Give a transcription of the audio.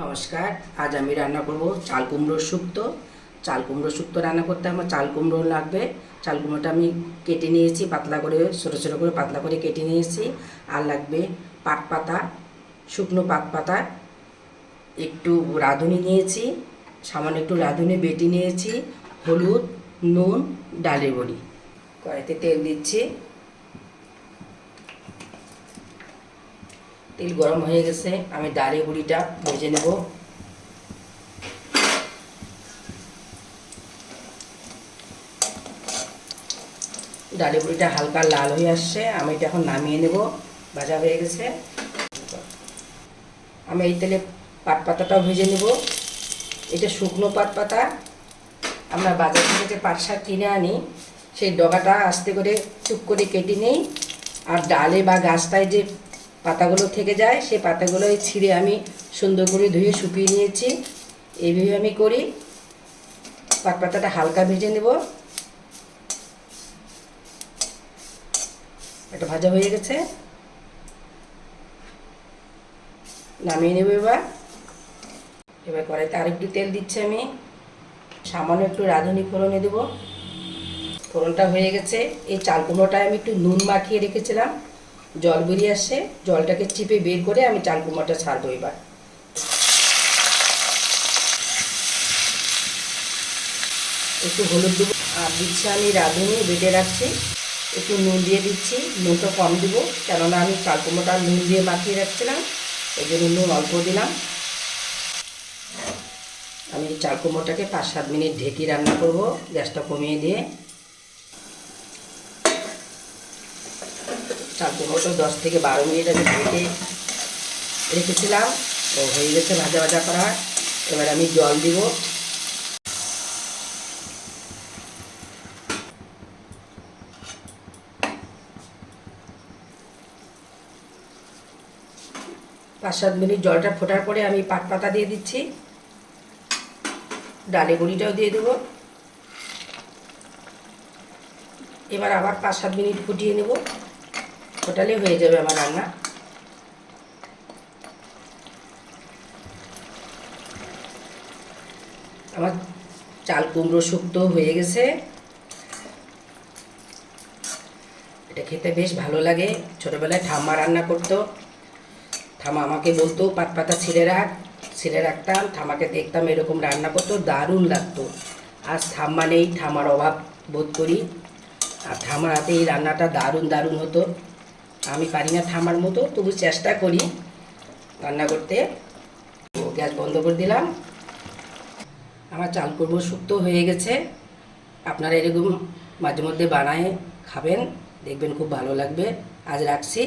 নমস্কার, আজ আমি রান্না করব চাল কুমড়োর শুক্তো। চাল কুমড়ো শুক্তো রান্না করতে আমার চাল কুমড়ো লাগবে। চাল কুমড়োটা আমি কেটে নিয়েছি, পাতলা করে, ছোটো ছোটো করে পাতলা করে কেটে নিয়েছি। আর লাগবে পাট পাতা, শুকনো পাত পাতা, একটু রাঁধুনি নিয়েছি, সামান্য একটু রাঁধুনি বেটে নিয়েছি, হলুদ, নুন, ডালের বড়ি। কড়াইতে তেল দিচ্ছি। তেল গরম হয়ে গেছে, আমি ডালে বুড়িটা ভেজে নেব। ডালে বুড়িটা হালকা লাল হয়ে আসছে, আমি এটা এখন নামিয়ে নেব, ভাজা হয়ে গেছে। আমি এই তেলে পাট পাতাটাও ভেজে নেব। এটা শুকনো পাট পাতা, আমরা বাজার থেকে যে পাট শাক কিনে আনি, সেই ডগাটা আস্তে করে চুপ করে কেটে নেই, আর ডালে বা গাছটায় যে পাতাগুলো থেকে যায়, সেই পাতাগুলো ছিঁড়ে আমি সুন্দর করে ধুয়ে শুকিয়ে নিয়েছি। এইভাবে আমি করি। পাট পাতাটা হালকা ভেজে নেব। এটা ভাজা হয়ে গেছে। নামিয়ে নেব এবার। এবার কড়াইতে আরেকটু তেল দিচ্ছি আমি। সামান্য একটু রাঁধুনি ফোড়নে দেবো। ফোড়নটা হয়ে গেছে। এই চাল কুমড়োটায় আমি একটু নুন মাখিয়ে রেখেছিলাম। জল বেরিয়ে আসছে জলটাকে চিপে বের করে আমি চাল কুমড়োটা ছাড়বো এবার। একটু হলুদ দেবো আর দিচ্ছি আমি রাঁধুনি, বেটে রাখছি। একটু নুন দিয়ে দিচ্ছি, নুনটা কম দেবো, কেননা আমি চাল কুমড়োটা নুন দিয়ে মাখিয়ে রাখছিলাম, এই জন্য নুন অল্প দিলাম। আমি চাল কুমড়োটাকে পাঁচ সাত মিনিট ঢেকে রান্না করব, গ্যাসটা কমিয়ে দিয়ে। চাল কুমড়োটা দশ থেকে বারো মিনিট আমি ঢেকে রেখেছিলাম। তো হয়ে গেছে ভাজা ভাজা করা। এবার আমি জল দিব। পাঁচ সাত মিনিট জলটা ফোটার পরে আমি পাট পাতা দিয়ে দিচ্ছি। ডালে বড়িটাও দিয়ে দেবো। এবার আবার পাঁচ সাত মিনিট ফুটিয়ে নেব। ফোটালে হয়ে যাবে আমার রান্না। আমার চাল কুমড়ো শুক্তো হয়ে গেছে। এটা খেতে বেশ ভালো লাগে। ছোটোবেলায় ঠাম্মা রান্না করতো। ঠামা আমাকে বলতো পাত পাতা ছিঁড়ে রাখ ছিঁড়ে রাখতাম। ঠামাকে দেখতাম এরকম রান্না করতো, দারুণ লাগতো। আজ ঠাম্মা নেই ঠামার অভাব বোধ করি। আর ঠামার হাতে এই রান্নাটা দারুণ দারুণ হতো। আমি পারি না থামার মতো, তবু চেষ্টা করি রান্না করতে। গ্যাস বন্ধ করে দিলাম। আমার চাল করব শুক্তো হয়ে গেছে। আপনারা এরকম মাঝে মধ্যে বানায় খাবেন, দেখবেন খুব ভালো লাগবে। আজ রাখছি।